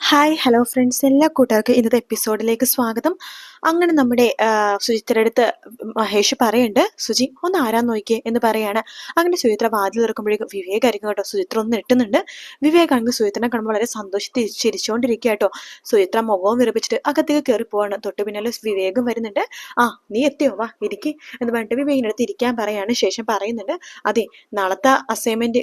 Hi hello friends എല്ലാ കൂട്ടുകാർക്കും ഇന്നത്തെ എപ്പിസോഡിലേക്ക് സ്വാഗതം. അങ്ങനെ നമ്മുടെ സുചിത്രയുടെ അടുത്ത് മഹേഷ് പറയുന്നുണ്ട് സുജി ഒന്ന് ആരാ നോക്കിയേ? എന്ന് പറയാണ്. അങ്ങനെ സുചിത്ര വാതിൽ തുറക്കുമ്പോഴേക്കും വിവേക് ആയിരിക്കും കേട്ടോ. സുചിത്ര ഒന്ന് എട്ടുന്നുണ്ട്. വിവേക് ആണെങ്കിൽ സുചിത്രനെ കാണുമ്പോൾ വളരെ സന്തോഷത്തിൽ ചിരിച്ചുകൊണ്ടിരിക്കുക കേട്ടോ. സുചിത്ര മുഖവും വിറപ്പിച്ചിട്ട് അകത്തേക്ക് കയറി പോവാണ്. തൊട്ട് പിന്നാലെ വിവേകും വരുന്നുണ്ട്. ആ നീ എത്തിയോ? വാ ഇരിക്കി. എന്ന് പറഞ്ഞിട്ട് വിവേകിന്റെ അടുത്ത് ഇരിക്കാൻ പറയാണ്. ശേഷം പറയുന്നുണ്ട് അതെ നാളത്തെ അസൈൻമെന്റ്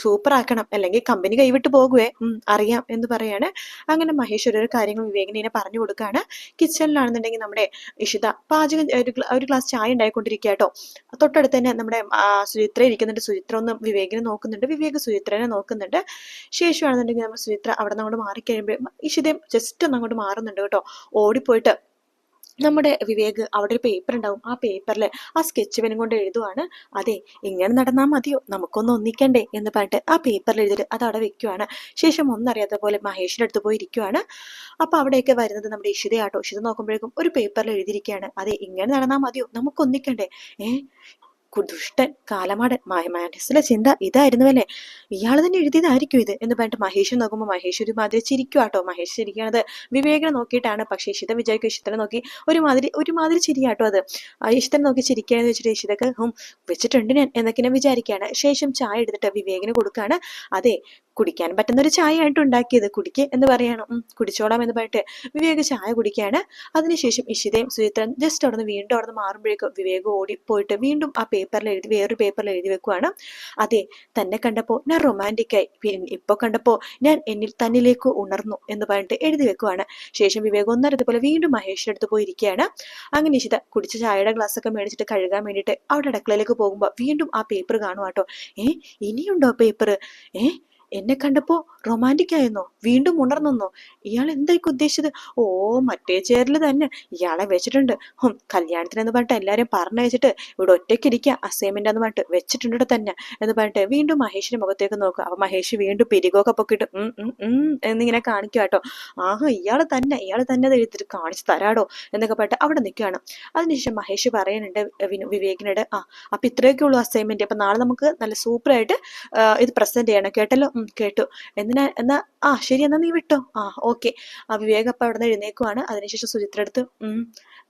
സൂപ്പർ ആക്കണം അല്ലെങ്കിൽ കമ്പനി കൈവിട്ട് പോകുവേ. അറിയാം എന്ന് പറയാണ്. അങ്ങനെ മഹേശ്വര ഒരു കാര്യങ്ങൾ വിവേകിനെ പറഞ്ഞു കൊടുക്കുകയാണ് കിച്ചണിലാണെന്നുണ്ടെങ്കിൽ നമ്മുടെ ഇഷിത പാചകം ഒരു ഗ്ല- ഒരു ഗ്ലാസ് ചായ ഉണ്ടായിക്കൊണ്ടിരിക്കുക കേട്ടോ. തൊട്ടടുത്ത് തന്നെ നമ്മുടെ സുചിത്ര ഇരിക്കുന്നുണ്ട്. സുചിത്ര ഒന്ന് വിവേകിനെ നോക്കുന്നുണ്ട്. വിവേക് സുചിത്രനെ നോക്കുന്നുണ്ട്. ശേഷമാണെന്നുണ്ടെങ്കിൽ നമ്മുടെ സുചിത്ര അവിടെ നിന്ന് അങ്ങോട്ട് മാറിക്കഴിയുമ്പോൾ ഇഷിതയും ജസ്റ്റ് ഒന്ന് അങ്ങോട്ട് മാറുന്നുണ്ട് കേട്ടോ. ഓടിപ്പോയിട്ട് നമ്മുടെ വിവേക് അവിടെ ഒരു പേപ്പർ ഉണ്ടാവും. ആ പേപ്പറിൽ ആ സ്കെച്ച് പെനും കൊണ്ട് എഴുതുവാണ്. അതെ ഇങ്ങനെ നടന്നാൽ മതിയോ? നമുക്കൊന്ന് ഒന്നിക്കണ്ടേ? എന്ന് പറഞ്ഞിട്ട് ആ പേപ്പറിൽ എഴുതിയിട്ട് അത് അവിടെ വെക്കുവാണ്. ശേഷം ഒന്നറിയാത്ത പോലെ മഹേഷിന്റെ അടുത്ത് പോയി ഇരിക്കുവാണ്. അപ്പോൾ അവിടെയൊക്കെ വരുന്നത് നമ്മുടെ ഇഷിതയാട്ടോ. ഇഷിത നോക്കുമ്പോഴേക്കും ഒരു പേപ്പറിൽ എഴുതിയിരിക്കുകയാണ്. അതെ ഇങ്ങനെ നടന്നാൽ മതിയോ? നമുക്ക് ഒന്നിക്കണ്ടേ ഏ കു- ദുഷ്ടൻ കാലമാടൻ മനസ്സിലെ ചിന്ത ഇതായിരുന്നു അല്ലേ ഇയാൾ തന്നെ എഴുതിയതായിരിക്കും ഇത് എന്ന് പറഞ്ഞിട്ട് മഹേഷ് നോക്കുമ്പോൾ മഹേഷ് ഒരു മാതിരി ചിരിക്കുവാട്ടോ മഹേഷ് ചിരിക്കണത് വിവേകനെ നോക്കിയിട്ടാണ്. പക്ഷേ ഇഷിത വിചാരിക്കും ഇഷിതനെ നോക്കി ഒരുമാതിരി ഒരുമാതിരി ചിരിയാട്ടോ അത്. ഇഷിതനെ നോക്കി ചിരിക്കുകയെന്ന് വെച്ചിട്ട് ഇഷിതക്ക് വെച്ചിട്ടുണ്ട് ഞാൻ എന്നൊക്കെ വിചാരിക്കുകയാണ്. ശേഷം ചായ എടുത്തിട്ട് വിവേകിന് കൊടുക്കുകയാണ്. അതെ കുടിക്കാൻ. പറ്റുന്ന ഒരു ചായ ആയിട്ട് ഉണ്ടാക്കിയത് കുടിക്ക് എന്ന് പറയണം. കുടിച്ചോളാം എന്ന് പറഞ്ഞിട്ട് വിവേക് ചായ കുടിക്കുകയാണ്. അതിനുശേഷം ഇഷിതയും സുചിത്രൻ ജസ്റ്റ് അവിടെ നിന്ന് വീണ്ടും അവിടെ നിന്ന് മാറുമ്പോഴേക്കും വിവേക് ഓടി പോയിട്ട് വീണ്ടും ആ പേപ്പറിൽ എഴുതി വേറൊരു പേപ്പറിൽ എഴുതി വെക്കുവാണ്. അതെ തന്നെ കണ്ടപ്പോൾ ഞാൻ റൊമാന്റിക്കായി ഇപ്പൊ കണ്ടപ്പോൾ ഞാൻ എന്നിൽ തന്നിലേക്ക് ഉണർന്നു എന്ന് പറഞ്ഞിട്ട് എഴുതി വെക്കുവാണ്. ശേഷം വിവേക് ഒന്നരതുപോലെ വീണ്ടും മഹേഷിന്റെ അടുത്ത് പോയി ഇരിക്കുകയാണ് അങ്ങനെ ഇഷിത കുടിച്ച ചായയുടെ ഗ്ലാസ് ഒക്കെ മേടിച്ചിട്ട് കഴുകാൻ വേണ്ടിയിട്ട് അവിടെ അടുക്കളയിലേക്ക് പോകുമ്പോൾ വീണ്ടും ആ പേപ്പർ കാണുവാട്ടോ. ഏ ഇനിയുണ്ടോ പേപ്പർ ഏ എന്നെ കണ്ടപ്പോ റൊമാന്റിക് ആയിരുന്നോ. വീണ്ടും ഉണർന്നെന്നോ. ഇയാൾ എന്തായിരിക്കും ഉദ്ദേശിച്ചത്? ഓ മറ്റേ ചേരിൽ തന്നെ. ഇയാളെ വെച്ചിട്ടുണ്ട്. ഹും കല്യാണത്തിനെന്ന് പറഞ്ഞിട്ട് പറഞ്ഞു പറഞ്ഞയച്ചിട്ട് ഇവിടെ ഒറ്റയ്ക്ക് ഇരിക്കുക അസൈൻമെന്റ് എന്ന് പറഞ്ഞിട്ട് വെച്ചിട്ടുണ്ട് തന്നെ എന്ന് പറഞ്ഞിട്ട് വീണ്ടും മഹേഷിന്റെ മുഖത്തേക്ക് നോക്കുക. അപ്പൊ മഹേഷ് വീണ്ടും പിരികൊക്കെ ഉം എന്നിങ്ങനെ കാണിക്കുക കേട്ടോ. ആഹാ ഇയാൾ തന്നെ ഇയാൾ തന്നെ എഴുതിട്ട് കാണിച്ചു തരാടോ എന്നൊക്കെ പറഞ്ഞിട്ട് അവിടെ നിൽക്കുകയാണ്. അതിനുശേഷം മഹേഷ് പറയുന്നുണ്ട് വിവേകിനോട് ആ അപ്പൊ ഇത്രയൊക്കെ ഉള്ളൂ അസൈൻമെന്റ് അപ്പൊ നാളെ നമുക്ക് നല്ല സൂപ്പറായിട്ട് ഇത് പ്രസന്റ് ചെയ്യണം. കേട്ടല്ലോ? ഉം, കേട്ടു എന്തിനാ എന്നാ ആ ശരി എന്നാ നീ വിട്ടോ. ആ ഓക്കെ. ആ വിവേക് അപ്പ അവിടെ നിന്ന് എഴുന്നേക്കുവാണ്. അതിനുശേഷം സുചിത്ര അടുത്ത് ഉം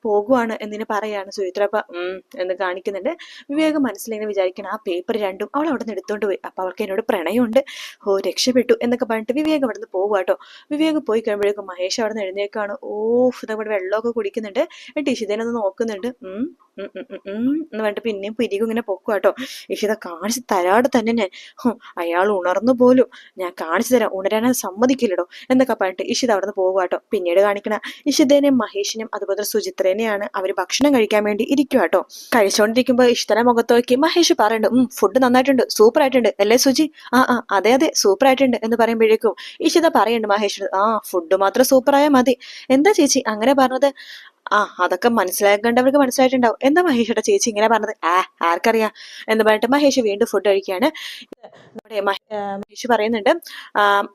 പോകുവാണ് എന്നിനെ പറയാണ്. സുചിത്ര അപ്പ ഉം എന്ന് കാണിക്കുന്നുണ്ട്. വിവേക് മനസ്സിലിങ്ങനെ വിചാരിക്കണം ആ പേപ്പർ രണ്ടും അവൾ അവിടെ നിന്ന് എടുത്തോണ്ട് പോയി. അപ്പൊ അവൾക്ക് എന്നോട് പ്രണയമുണ്ട്. ഓ രക്ഷപ്പെട്ടു എന്നൊക്കെ പറഞ്ഞിട്ട് വിവേക് അവിടെ നിന്ന് പോകുവാട്ടോ വിവേക് പോയി കഴിയുമ്പോഴേക്കും മഹേഷ് അവിടെ നിന്ന് എഴുന്നേക്കാണ് ഓ നമ്മുടെ വെള്ളമൊക്കെ കുടിക്കുന്നുണ്ട്. എന്നിട്ട് ഇഷിതനൊന്ന് നോക്കുന്നുണ്ട്. ഉം എന്ന് പറഞ്ഞിട്ട് പിന്നെയും പിരികും ഇങ്ങനെ പൊക്കുവാട്ടോ ഇഷിത കാണിച്ച് തരാട് തന്നെ ഞാൻ. അയാൾ ഉണർന്നു പോലും. ഞാൻ കാണിച്ചു തരാം. ഉണരാൻ സമ്മതിക്കില്ലടോ എന്നൊക്കെ പറഞ്ഞിട്ട് ഇഷിത അവിടെ നിന്ന് പോകുവാട്ടോ പിന്നീട് കാണിക്കണ. ഇഷിതേനെയും മഹേഷിനും അതുപോലെ സുചിത്രേനെയാണ് അവർ ഭക്ഷണം കഴിക്കാൻ വേണ്ടി ഇരിക്കുവാട്ടോ കഴിച്ചുകൊണ്ടിരിക്കുമ്പോൾ ഇഷ്ടന മുഖത്ത് നോക്കി മഹേഷ് പറയുന്നുണ്ട് ഉം ഫുഡ് നന്നായിട്ടുണ്ട് സൂപ്പർ ആയിട്ടുണ്ട്. അല്ലേ സുജി ആ ആ അതെ അതെ സൂപ്പർ ആയിട്ടുണ്ട്. എന്ന് പറയുമ്പോഴേക്കും ഇഷിത പറയുന്നുണ്ട് മഹേഷ് ആ ഫുഡ് മാത്രം സൂപ്പർ ആയാൽ മതി. എന്താ ചേച്ചി? അങ്ങനെ പറഞ്ഞത് ആ അതൊക്കെ മനസ്സിലാക്കേണ്ടവർക്ക് മനസ്സിലായിട്ടുണ്ടാവും. എന്താ മഹേഷയുടെ ചേച്ചി ഇങ്ങനെ പറഞ്ഞത്? ആ ആർക്കറിയാം. എന്ന് പറഞ്ഞിട്ട് മഹേഷ് വീണ്ടും ഫുഡ് കഴിക്കുകയാണ് നമ്മുടെ മഹേഷ് പറയുന്നുണ്ട്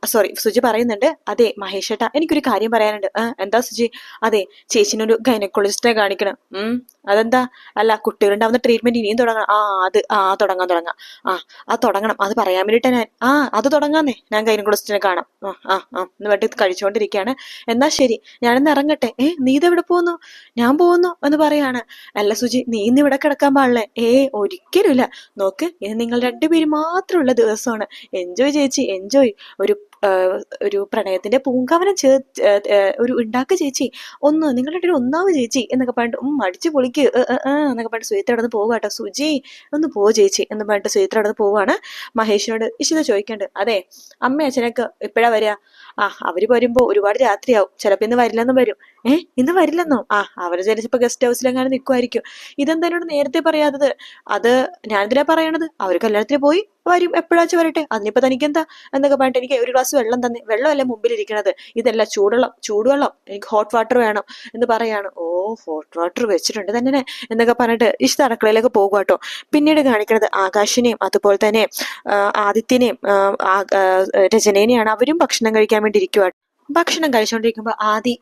സോറി സുജി പറയുന്നുണ്ട് അതെ മഹേഷേട്ടാ എനിക്കൊരു കാര്യം പറയാനുണ്ട്. എന്താ സുജി? അതെ ചേച്ചിനൊരു ഗൈനക്കോളജിസ്റ്റിനെ കാണിക്കണം. ഉം അതെന്താ? അല്ല കുട്ടികളുണ്ടാവുന്ന ട്രീറ്റ്മെന്റ് ഇനിയും തുടങ്ങണം. ആ അത് ആ തുടങ്ങാൻ തുടങ്ങാം. ആ അത് തുടങ്ങണം. അത് പറയാൻ വേണ്ടിട്ടാ ഞാൻ ആ അത് തുടങ്ങാന്നേ. ഞാൻ ഗൈനക്കോളജിസ്റ്റിനെ കാണാം. ആ ആ ആ എന്ന് പറഞ്ഞിട്ട് കഴിച്ചുകൊണ്ടിരിക്കുകയാണ്. എന്നാ ശരി ഞാനിന്ന് ഇറങ്ങട്ടെ. ഏ നീ ഇതെവിടെ പോകുന്നു ഞാൻ പോകുന്നു എന്ന് പറയാണ്. അല്ല സുജി നീ ഇന്ന് ഇവിടെ കിടക്കാൻ പാടില്ലേ? ഏ ഒരിക്കലുമില്ല. നോക്ക് ഇത് നിങ്ങൾ രണ്ടുപേര് മാത്രമുള്ള ദിവസമാണ്. എൻജോയ് ചേച്ചി എൻജോയ് ഒരു ഒരു പ്രണയത്തിന്റെ പൂങ്കാവനം ചേ ഒരു ഉണ്ടാക്ക ചേച്ചി. ഒന്ന് നിങ്ങളുടെ ഒരു ഒന്നാവ് ചേച്ചി എന്നൊക്കെ പറഞ്ഞിട്ട് ഉം അടിച്ചു പൊളിക്ക് എന്നൊക്കെ പറഞ്ഞിട്ട് സുചിത്ര അവിടെ നിന്ന് പോവാട്ടോ സുജി ഒന്ന് പോ ചേച്ചി എന്ന് പറഞ്ഞിട്ട് സുചിത്ര അവിടെ പോവാണ് മഹേഷിനോട് ഇഷിത ചോദിക്കേണ്ടത് അതെ അമ്മ അച്ഛനൊക്കെ എപ്പോഴാ വരിക ആ അവർ വരുമ്പോ ഒരുപാട് രാത്രിയാവും. ചിലപ്പോ ഇന്ന് വരില്ലെന്നും വരും. ഏ ഇന്ന് വരില്ലെന്നോ? ആ അവർ ചിലപ്പോ ഗസ്റ്റ് ഹൗസിലെങ്ങാനും നിൽക്കുമായിരിക്കും ഇതെന്താ എന്നോട് നേരത്തെ പറയാത്തത്? അത് ഞാനെന്തിനാ പറയണത്? അവർ കല്യാണത്തിന് പോയി വരും. എപ്പോഴാச்சுം വരട്ടെ? അതിനിപ്പോ തനിക്ക് എന്താ എന്നൊക്കെ പറഞ്ഞിട്ട് എനിക്ക് ഒരു ഗ്ലാസ് വെള്ളം തന്നെ വെള്ളമല്ലേ മുമ്പിൽ ഇരിക്കണത് ഇതല്ല ചൂടുവെള്ളം ചൂടുവെള്ളം. എനിക്ക് ഹോട്ട് വാട്ടർ വേണം എന്ന് പറയാണ്. ഓ ഹോട്ട് വാട്ടർ വെച്ചിട്ടുണ്ട് തന്നെ എന്നൊക്കെ പറഞ്ഞിട്ട് ഇഷ്ട അടുക്കളയിലേക്ക് പോകുക കേട്ടോ. പിന്നീട് കാണിക്കണത് ആകാശിനെയും അതുപോലെ തന്നെ ആദിത്യനെയും രചനേനെയാണ് അവരും ഭക്ഷണം കഴിക്കാൻ വേണ്ടി ഇരിക്കുക ഭക്ഷണം കഴിച്ചുകൊണ്ടിരിക്കുമ്പോൾ ആദി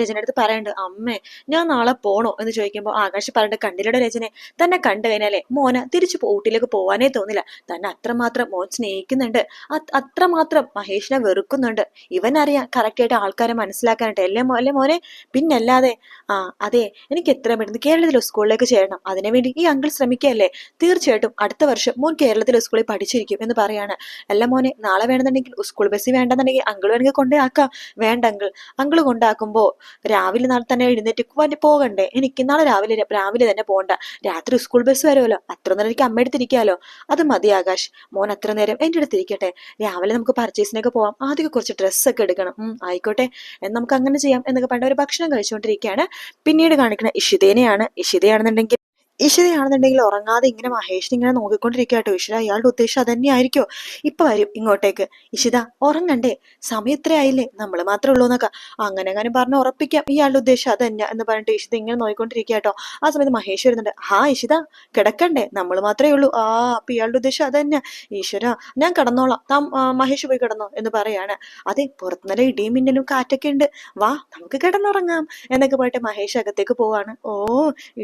രചന അടുത്ത് പറയണ്ട് അമ്മേ ഞാൻ നാളെ പോണോ? എന്ന് ചോദിക്കുമ്പോൾ ആകാശ് പറഞ്ഞിട്ട് കണ്ടില്ലട രചനെ തന്നെ കണ്ടു കഴിഞ്ഞാലേ മോന് തിരിച്ചു ഊട്ടിയിലേക്ക് പോവാനേ തോന്നില്ല. തന്നെ അത്രമാത്രം മോൻ സ്നേഹിക്കുന്നുണ്ട്. അത് അത്രമാത്രം മഹേഷിനെ വെറുക്കുന്നുണ്ട്. ഇവനറിയാം കറക്റ്റായിട്ട് ആൾക്കാരെ മനസ്സിലാക്കാനായിട്ട്. അല്ലേ മോ അല്ലേ മോനെ? പിന്നല്ലാതെ ആ അതെ എനിക്ക് എത്രയും പെട്ടെന്ന് കേരളത്തിലെ സ്കൂളിലേക്ക് ചേരണം. അതിനുവേണ്ടി ഈ അങ്കിൾ ശ്രമിക്കുകയല്ലേ? തീർച്ചയായിട്ടും അടുത്ത വർഷം മോൻ കേരളത്തിലെ സ്കൂളിൽ പഠിച്ചിരിക്കും എന്ന് പറയാണ്. അല്ല മോനെ നാളെ വേണമെന്നുണ്ടെങ്കിൽ സ്കൂൾ ബസ് വേണ്ടെന്നുണ്ടെങ്കിൽ അങ്കിൾ വേണമെങ്കിൽ കൊണ്ടേ ആക്കാം. വേണ്ട അങ്കിൾ അങ്കിൾ കൊണ്ടാക്കുമ്പോ രാവിലെ നാളെ തന്നെ എഴുന്നേറ്റ് വണ്ടി പോകണ്ടേ? എനിക്ക് നാളെ രാവിലെ രാവിലെ തന്നെ പോകണ്ട രാത്രി സ്കൂൾ ബസ് വരുമല്ലോ അത്ര നേരം എനിക്ക് അമ്മ അടുത്തിരിക്കാലോ അത് മതി ആകാശ്. മോൻ അത്ര നേരം എന്റെ അടുത്തിരിക്കട്ടെ. രാവിലെ നമുക്ക് പർച്ചേസിനൊക്കെ പോവാം. ആദ്യം കുറച്ച് ഡ്രസ്സൊക്കെ എടുക്കണം. ആയിക്കോട്ടെ. എന്ന് നമുക്ക് അങ്ങനെ ചെയ്യാം എന്നൊക്കെ പറഞ്ഞ ഒരു ഭക്ഷണം കഴിച്ചുകൊണ്ടിരിക്കുകയാണ്. പിന്നീട് കാണിക്കുന്ന ഇഷിതേനെയാണ്. ഇഷിതയാണെന്നുണ്ടെങ്കിൽ ഇഷിതയാണെന്നുണ്ടെങ്കിൽ ഉറങ്ങാതെ ഇങ്ങനെ മഹേഷിനെ ഇങ്ങനെ നോക്കിക്കൊണ്ടിരിക്കുക കേട്ടോ ഈശ്വര അയാളുടെ ഉദ്ദേശം അതന്നെ ആയിരിക്കോ. ഇപ്പൊ വരും ഇങ്ങോട്ടേക്ക്. ഇഷിത ഉറങ്ങണ്ടേ? സമയം ഇത്രയായില്ലേ നമ്മൾ മാത്രമേ ഉള്ളൂ എന്നൊക്കെ. അങ്ങനെ അങ്ങനെ പറഞ്ഞ് ഉറപ്പിക്കാം. ഇയാളുടെ ഉദ്ദേശം അതന്നെ എന്ന് പറഞ്ഞിട്ട് ഇഷിത ഇങ്ങനെ നോക്കിക്കൊണ്ടിരിക്കുക ആ സമയത്ത് മഹേഷ് വരുന്നുണ്ട്. ഹാ ഇഷിത കിടക്കണ്ടേ? നമ്മൾ മാത്രമേ ഉള്ളൂ. ആ അപ്പൊ ഇയാളുടെ ഉദ്ദേശം അതന്നെ. ഈശ്വര ഞാൻ കിടന്നോളാം. താൻ മഹേഷ് പോയി കിടന്നോ എന്ന് പറയാണ്. അതെ പുറത്തുനിന്നല്ല ഇടിയും മിന്നലും കാറ്റൊക്കെ ഉണ്ട്. വാ നമുക്ക് കിടന്നുറങ്ങാം എന്നൊക്കെ പോയിട്ട് മഹേഷ് അകത്തേക്ക് പോവാണ്. ഓ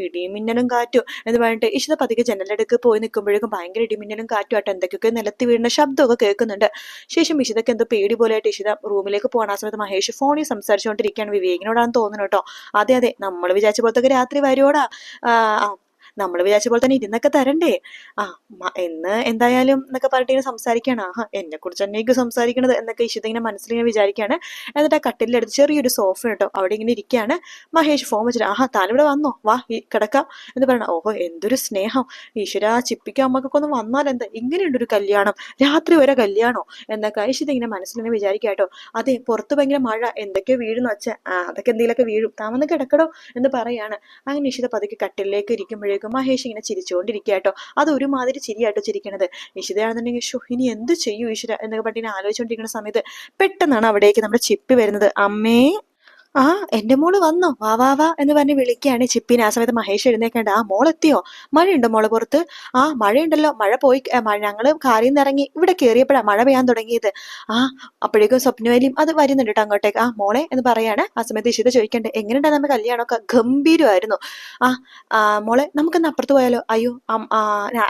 ഇടിയും മിന്നലും കാറ്റും. എന്ന് പറഞ്ഞിട്ട് ഇഷിത പതുക്കെ ജനലടുക്ക് പോയി നിൽക്കുമ്പോഴേക്കും ഭയങ്കര ഇടിമിന്നലും കാറ്റും ആയിട്ട് എന്തൊക്കെയൊക്കെ നിലത്ത് വീഴുന്ന ശബ്ദമൊക്കെ കേൾക്കുന്നുണ്ട്. ശേഷം ഇഷിതക്ക് എന്തോ പേടി പോലെയായിട്ട് ഇഷിത റൂമിലേക്ക് പോകണ ആ സമയത്ത് മഹേഷ് ഫോണിൽ സംസാരിച്ചുകൊണ്ടിരിക്കുകയാണ് വിവേകിനോടാണെന്ന് തോന്നുന്നു കേട്ടോ. അതെ അതെ നമ്മൾ വിചാരിച്ച പോലത്തെ രാത്രി വരുവോടാ? ആ, നമ്മൾ വിചാരിച്ച പോലെ തന്നെ ഇരുന്നൊക്കെ തരണ്ടേ. ആ എന്ന് എന്തായാലും എന്നൊക്കെ പറഞ്ഞിട്ട് ഇങ്ങനെ സംസാരിക്കുകയാണ് ആഹാ എന്നെ കുറിച്ച് തന്നെയൊക്കെ സംസാരിക്കണത് എന്നൊക്കെ ഇഷിത ഇങ്ങനെ മനസ്സിലിങ്ങനെ വിചാരിക്കുകയാണ് എന്നിട്ട് ആ കട്ടിലെടുത്ത് ചെറിയൊരു സോഫ കേട്ടോ. അവിടെ ഇങ്ങനെ ഇരിക്കുകയാണ് മഹേഷ് ഫോൺ വെച്ചിട്ട് ആഹാ താനിവിടെ വന്നോ? വാ കിടക്കാം. എന്ന് പറയണം ഓഹോ എന്തൊരു സ്നേഹം. ഈശ്വര ചിപ്പിക്ക അമ്മക്കൊക്കെ ഒന്ന് വന്നാൽ എന്താ? ഇങ്ങനെയുണ്ട് ഒരു കല്യാണം. രാത്രി വരെ കല്യാണോ? എന്നൊക്കെ ഇഷിത ഇങ്ങനെ വിചാരിക്കുക കേട്ടോ. അതെ പുറത്ത് ഭയങ്കര മഴ. എന്തൊക്കെയോ വീഴുന്നു വെച്ചാൽ അതൊക്കെ എന്തെങ്കിലുമൊക്കെ വീഴും. താമന്ന് കിടക്കടോ. എന്ന് പറയാണ്. അങ്ങനെ ഇഷിത പതുക്കെ കട്ടിലേക്ക് ഇരിക്കുമ്പോഴേക്കും മഹേഷ് ഇങ്ങനെ ചിരിച്ചുകൊണ്ടിരിക്കുക കേട്ടോ. അത് ഒരുമാതിരി ചിരിയായിട്ടോ ചിരിക്കണത്. ഇഷിതയാണെന്നുണ്ടെങ്കിൽ ഷോ ഇനി എന്ത് ചെയ്യൂ ഈശ്വര? എന്നൊക്കെ പറഞ്ഞിട്ട് ഇങ്ങനെ ആലോചിച്ചുകൊണ്ടിരിക്കുന്ന സമയത്ത് പെട്ടെന്നാണ് അവിടേക്ക് നമ്മുടെ ചിപ്പി വരുന്നത്. അമ്മേ ആ എന്റെ മോൾ വന്നോ? വാ വാ വാ എന്ന് പറഞ്ഞ് വിളിക്കുകയാണ് ചിപ്പിനെ. ആ സമയത്ത് മഹേഷ് എഴുന്നേക്കേണ്ട ആ മോളെത്തിയോ? മഴയുണ്ടോ മോൾ പുറത്ത്? ആ മഴയുണ്ടല്ലോ. മഴ പോയി ഞങ്ങൾ കാറിൽ നിന്ന് ഇറങ്ങി ഇവിടെ കയറിയപ്പോഴാണ് മഴ പെയ്യാൻ തുടങ്ങിയത്. ആ അപ്പോഴേക്കും സ്വപ്നവേലിയും അത് വരുന്നുണ്ട് കേട്ടോ അങ്ങോട്ടേക്ക്. ആ മോളെ എന്ന് പറയാണ്. ആ സമയത്ത് ഇഷിത ചോദിക്കണ്ടേ എങ്ങനെയുണ്ടാ നമ്മുടെ കല്യാണമൊക്കെ? ഗംഭീരമായിരുന്നു. ആ മോളെ നമുക്കൊന്ന് അപ്പുറത്ത് പോയാലോ? അയ്യോ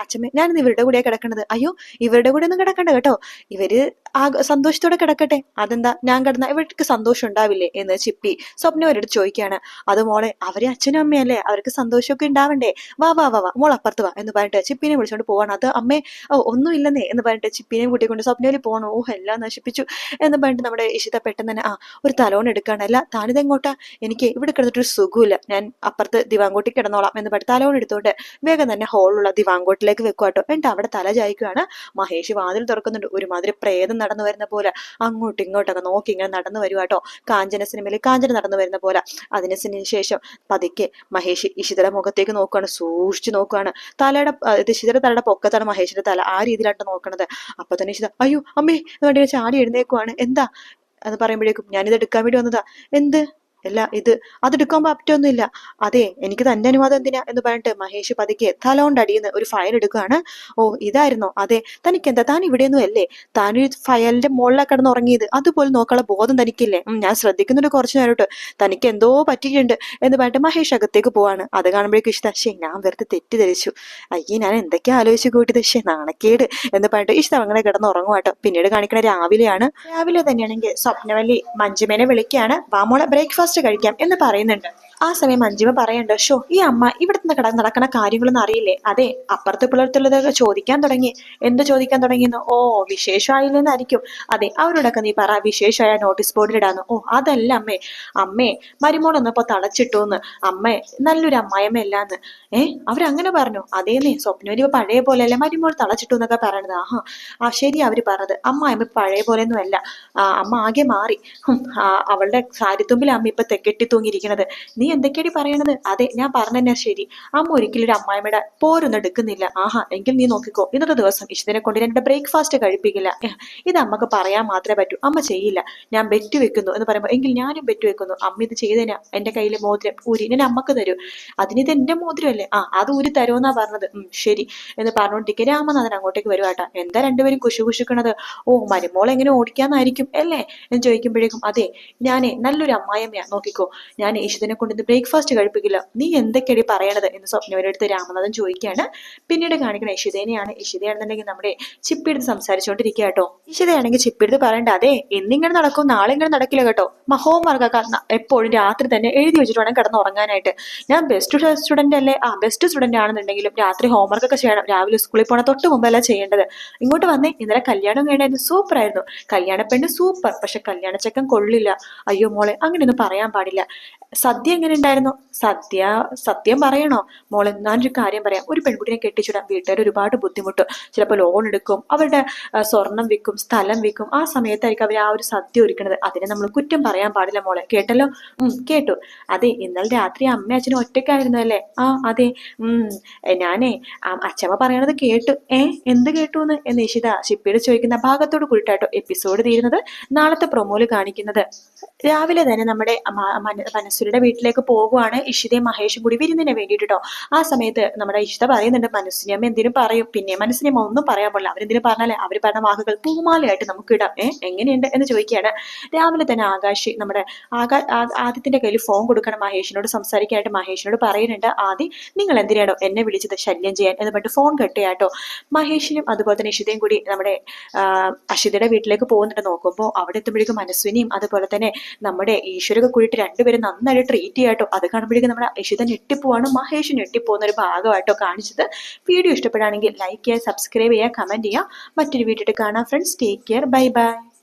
അച്ഛമ്മേ ഞാനിന്ന് ഇവരുടെ കൂടെയാണ് കിടക്കണത്. അയ്യോ ഇവരുടെ കൂടെ ഒന്നും കിടക്കണ്ട കേട്ടോ. ഇവർ ആ സന്തോഷത്തോടെ കിടക്കട്ടെ. അതെന്താ? ഞാൻ കിടന്ന ഇവർക്ക് സന്തോഷം ഉണ്ടാവില്ലേ? എന്ന് ചിപ്പി സ്വപ്നം അവരോട് ചോദിക്കുകയാണ് അത് മോളെ അവരെ അച്ഛനും അമ്മയല്ലേ അവർക്ക് സന്തോഷമൊക്കെ ഉണ്ടാവണ്ടേ? വാ വാ വാ വാ മോൾ അപ്പുറത്ത് വാ എന്ന് പറഞ്ഞിട്ട് ചിപ്പിനെ വിളിച്ചോണ്ട് പോവാണ്. അത് അമ്മേ ഓ ഒന്നുമില്ലെന്നേ എന്ന് പറഞ്ഞിട്ട് ചിപ്പിനെ കൂട്ടിക്കൊണ്ട് സ്വപ്നയിൽ പോകണോ ഓ എല്ലാം നശിപ്പിച്ചു എന്ന് പറഞ്ഞിട്ട് നമ്മുടെ ഇഷിത പെട്ടെന്ന് തന്നെ ആ ഒരു തലോൺ അല്ല താനിതെങ്ങോട്ടാ എനിക്ക് ഇവിടെ കിടന്നിട്ടൊരു സുഖമില്ല ഞാൻ അപ്പുറത്ത് ദിവാങ്കോട്ടിൽ കിടന്നോളാം എന്ന് പറഞ്ഞിട്ട് തലോൺ എടുത്തുകൊണ്ട് വേഗം തന്നെ ഹോളിലുള്ള ദിവാങ്കോട്ടിലേക്ക് വെക്കുവാട്ടോ. എന്നിട്ട് അവിടെ തല ചായ്ക്കുകയാണ്. മഹേഷ് വാതിൽ തുറക്കുന്നുണ്ട്. ഒരുമാതിരി പ്രേതം നടന്നു വരുന്ന പോലെ അങ്ങോട്ടും ഇങ്ങോട്ടൊക്കെ നോക്കി ഇങ്ങനെ നടന്നു വരുവാട്ടോ. കാഞ്ചന സിനിമയിൽ കാഞ്ചന നടന്നു വരുന്ന പോലെ. അതിന് ശേഷം പതുക്കെ മഹേഷ് ഇഷിതര മുഖത്തേക്ക് നോക്കുകയാണ് സൂക്ഷിച്ചു നോക്കുകയാണ് തലയുടെ ഇഷിതര തലയുടെ പൊക്കത്താണ് മഹേഷിന്റെ തല. ആ രീതിയിലാണ് നോക്കണത്. അപ്പൊ തന്നെ ഇഷിത അയ്യോ അമ്മേ എന്ന് വേണ്ടി ചാടി എഴുന്നേക്കുവാണ്. എന്താ? എന്ന് പറയുമ്പോഴേക്കും ഞാനിത് എടുക്കാൻ വേണ്ടി വന്നതാ. എന്ത്? അല്ല ഇത് അതെടുക്കാൻ പറ്റൊന്നുമില്ല. അതെ എനിക്ക് തന്റെ അനുവാദം എന്തിനാ എന്ന് പറഞ്ഞിട്ട് മഹേഷ് പതുക്കെ തലോണ്ട് അടിയുന്ന ഒരു ഫയൽ എടുക്കുകയാണ്. ഓ ഇതായിരുന്നോ. അതെ തനിക്ക് എന്താ താൻ ഇവിടെയൊന്നും അല്ലേ? താൻ ഒരു ഫയലിന്റെ മുകളിലെ കിടന്ന് ഉറങ്ങിയത് അതുപോലെ നോക്കാനുള്ള ബോധം തനിക്കില്ലേ? ഞാൻ ശ്രദ്ധിക്കുന്നുണ്ട് കുറച്ചു നേരോട്ട്. തനിക്ക് എന്തോ പറ്റിയിട്ടുണ്ട് എന്ന് പറഞ്ഞിട്ട് മഹേഷ് അകത്തേക്ക് പോവാണ്. അത് കാണുമ്പോഴേക്കും ഇഷ്ട ശേ ഞാൻ വെറുതെ തെറ്റിദ്ധരിച്ചു. അയ്യേ ഞാൻ എന്തൊക്കെയാ ആലോചിച്ച് കൂട്ടിയത്? ശേ നാണക്കേട് എന്ന് പറഞ്ഞിട്ട് ഇഷ്ടം അങ്ങനെ കിടന്ന് ഉറങ്ങുവാട്ടോ പിന്നീട് കാണിക്കണ രാവിലെയാണ്. രാവിലെ തന്നെയാണെങ്കിൽ സ്വപ്നവല്ലി മഞ്ജുമേനെ വിളിക്കുകയാണ്. വാമോളെ ബ്രേക്ക്ഫാസ്റ്റ് കഴിക്കാം എന്ന് പറയുന്നുണ്ട്. ആ സമയം മഞ്ജുമ പറയണ്ട ഷോ ഈ അമ്മ ഇവിടെ നിന്ന് കിടന്ന് നടക്കണ കാര്യങ്ങളൊന്നും അറിയില്ലേ? അതെ അപ്പുറത്തെ പിള്ളേർത്തുള്ളതൊക്കെ ചോദിക്കാൻ തുടങ്ങി. എന്ത് ചോദിക്കാൻ തുടങ്ങിയെന്ന്? ഓ വിശേഷമായില്ലെന്നായിരിക്കും. അതെ അവരോടൊക്കെ നീ പറ വിശേഷമായ നോട്ടീസ് ബോർഡിൽ ഇടാന്ന് ഓ അതല്ല അമ്മേ അമ്മേ മരുമോളൊന്നിപ്പോ തളച്ചിട്ടു എന്ന് അമ്മേ നല്ലൊരു അമ്മായിയമ്മയല്ലാന്ന്. ഏ അവരങ്ങനെ പറഞ്ഞു. അതേന്നേ സ്വപ്നവലി ഇപ്പൊ പഴയ പോലെയല്ല മരുമോൾ തളച്ചിട്ടു എന്നൊക്കെ പറയണത്. ആഹാ ആ ശരി അവർ പറഞ്ഞത്. അമ്മായിമ്മ പഴയ പോലെയൊന്നും അല്ല അമ്മ ആകെ മാറി. അവളുടെ സാരിത്തുമ്പിൽ അമ്മ ഇപ്പൊ തെക്കെട്ടി തൂങ്ങിയിരിക്കണത്. നീ എന്തൊക്കെയാടി പറയണത്? അതെ ഞാൻ പറഞ്ഞ ശരി. അമ്മ ഒരിക്കലും ഒരു അമ്മായിമ്മയുടെ പോരൊന്നും എടുക്കുന്നില്ല. ആഹാ എങ്കിൽ നീ നോക്കിക്കോ. ഇന്നത്തെ ദിവസം ഇഷ്ടത്തിനെ കൊണ്ട് എന്റെ ബ്രേക്ക്ഫാസ്റ്റ് കഴിപ്പിക്കില്ല. ഇത് അമ്മയ്ക്ക് പറയാൻ മാത്രമേ പറ്റൂ. അമ്മ ചെയ്യില്ല. ഞാൻ ബെറ്റ് വെക്കുന്നു എന്ന് പറയുമ്പോൾ എങ്കിൽ ഞാനും ബെറ്റ് വെക്കുന്നു അമ്മ ഇത് ചെയ്തതിനാ എന്റെ കയ്യിലെ മോതിരം ഊരി ഞാൻ അമ്മയ്ക്ക് തരൂ. അതിനിത് എന്റെ മോതിരമല്ലേ? ആ അത് ഊരി തരുമെന്നാ പറഞ്ഞത്. ഉം ശരി. എന്ന് പറഞ്ഞോണ്ടിരിക്കെ രാമനാഥൻ അങ്ങോട്ടേക്ക് വരുവാട്ടാ എന്താ രണ്ടുപേരും കുശു കുശുക്കണത്? ഓ മരുമോൾ എങ്ങനെ ഓടിക്കാന്നായിരിക്കും അല്ലേ? എന്ന് ചോദിക്കുമ്പോഴേക്കും അതെ ഞാനേ നല്ലൊരു അമ്മായിയമ്മയാ. നോക്കിക്കോ ഞാൻ ഈശുദിനെ കൊണ്ട് ഇന്ന് ബ്രേക്ക്ഫാസ്റ്റ് കഴിപ്പിക്കില്ല. നീ എന്തൊക്കെയാണ് പറയണത്? എന്ന് സ്വപ്നയുടെ അടുത്ത് രാമനാഥൻ ചോദിക്കുകയാണ്. പിന്നീട് കാണിക്കുന്ന യശുദേനെയാണ്. യശുദയാണെന്നുണ്ടെങ്കിൽ നമ്മുടെ ചിപ്പിയെടുത്ത് സംസാരിച്ചുകൊണ്ടിരിക്കുക കേട്ടോ. യശുദയാണെങ്കിൽ ചിപ്പിയെടുത്ത് പറയണ്ട. അതെ എന്നിങ്ങനെ നടക്കും. നാളെ ഇങ്ങനെ നടക്കില്ല കേട്ടോ. ഹോം വർക്കൊക്കെ എപ്പോഴും രാത്രി തന്നെ എഴുതി വെച്ചിട്ട് വേണം കിടന്ന് ഉറങ്ങാനായിട്ട് ഞാൻ ബെസ്റ്റ് സ്റ്റുഡന്റ് അല്ലേ? ആ ബെസ്റ്റ് സ്റ്റുഡന്റ് ആണെന്നുണ്ടെങ്കിലും രാത്രി ഹോംവർക്ക് ഒക്കെ ചെയ്യണം. രാവിലെ സ്കൂളിൽ പോണ തൊട്ട് മുമ്പല്ല ചെയ്യേണ്ടത്. ഇങ്ങോട്ട് വന്നേ. ഇന്നലെ കല്യാണം കഴിഞ്ഞായിരുന്നു. സൂപ്പർ ആയിരുന്നു. കല്യാണ പെണ്ണ് സൂപ്പർ പക്ഷെ കല്യാണ ചെക്കൻ കൊള്ളില്ല. അയ്യോ മോളെ അങ്ങനെയൊന്നും പറയാൻ പാടില്ല. സദ്യ എങ്ങനെ ഉണ്ടായിരുന്നു സത്യ സത്യം പറയണോ? മോളെ ഞാനൊരു കാര്യം പറയാം. ഒരു പെൺകുട്ടിനെ കെട്ടിച്ചിടാൻ വീട്ടുകാർ ഒരുപാട് ബുദ്ധിമുട്ട്. ചിലപ്പോൾ ലോൺ എടുക്കും അവരുടെ സ്വർണം വിൽക്കും സ്ഥലം വിൽക്കും. ആ സമയത്തായിരിക്കും അവർ ആ ഒരു സത്യം ഒരുക്കുന്നത് അതിനെ നമ്മൾ കുറ്റം പറയാൻ പാടില്ല മോളെ. കേട്ടല്ലോ? ഉം കേട്ടു. അതെ ഇന്നലെ രാത്രി അമ്മ അച്ഛനും ഒറ്റയ്ക്കായിരുന്നു അല്ലേ? ആ അതെ. ഉം ഞാനേ അച്ഛമ്മ പറയണത് കേട്ടു. ഏ എന്ത് കേട്ടു എന്ന് നിഷിത ഷിപ്പിയുടെ ചോദിക്കുന്ന ഭാഗത്തോട് കൂടിയിട്ടാട്ടോ എപ്പിസോഡ് തീരുന്നത്. നാളത്തെ പ്രൊമോയിൽ കാണിക്കുന്നത്. രാവിലെ തന്നെ നമ്മുടെ മനസ്സുരുടെ വീട്ടിലേക്ക് പോകുവാണ് ഇഷിതയും മഹേഷും കൂടി വിരുന്നിന് വേണ്ടിയിട്ട്. കേട്ടോ ആ സമയത്ത് നമ്മുടെ ഇഷിത പറയുന്നുണ്ട് മനസ്സിനെ അമ്മ എന്തിനും പറയും. പിന്നെ മനസ്സിനിയമ്മ ഒന്നും പറയാൻ പാടില്ല. അവരെന്തിനും പറഞ്ഞാലേ അവർ പറഞ്ഞ വാക്കുകൾ പൂമാലയായിട്ട് നമുക്ക് ഇടാം. ഏ എങ്ങനെയുണ്ട്? എന്ന് ചോദിക്കുകയാണ്. രാവിലെ തന്നെ ആകാശ് നമ്മുടെ ആകാ ആദ്യത്തിന്റെ കയ്യിൽ ഫോൺ കൊടുക്കണം മഹേഷിനോട്. സംസാരിക്കാനായിട്ട് മഹേഷിനോട് പറയുന്നുണ്ട് ആദി നിങ്ങൾ എന്തിനാണോ എന്നെ വിളിച്ചത് ശല്യം ചെയ്യാൻ? എന്ന് പറഞ്ഞിട്ട് ഫോൺ കെട്ടിയാട്ടോ മഹേഷിനും അതുപോലെ തന്നെ ഇഷിതയും കൂടി നമ്മുടെ അഷിതയുടെ വീട്ടിലേക്ക് പോകുന്നുണ്ട് നോക്കുമ്പോൾ അവിടെ എത്തുമ്പോഴേക്കും മനസ്വിനിയും അതുപോലെ തന്നെ നമ്മുടെ ഈശ്വരൊക്കെ കൂടിയിട്ട് രണ്ടുപേരും നന്നായിട്ട് ട്രീറ്റ് ചെയ്യാട്ടോ അത് കാണുമ്പോഴേക്കും നമ്മുടെ ഇഷിത ഞെട്ടിപ്പോവാണ്. മഹേഷ് ഞെട്ടിപ്പോകുന്ന ഒരു ഭാഗമായിട്ടോ കാണിച്ചത്. വീഡിയോ ഇഷ്ടപ്പെടുകയാണെങ്കിൽ ലൈക്ക് ചെയ്യുക സബ്സ്ക്രൈബ് ചെയ്യുക കമന്റ് ചെയ്യുക. മറ്റൊരു വീഡിയോ കാണാം. Friends take care bye bye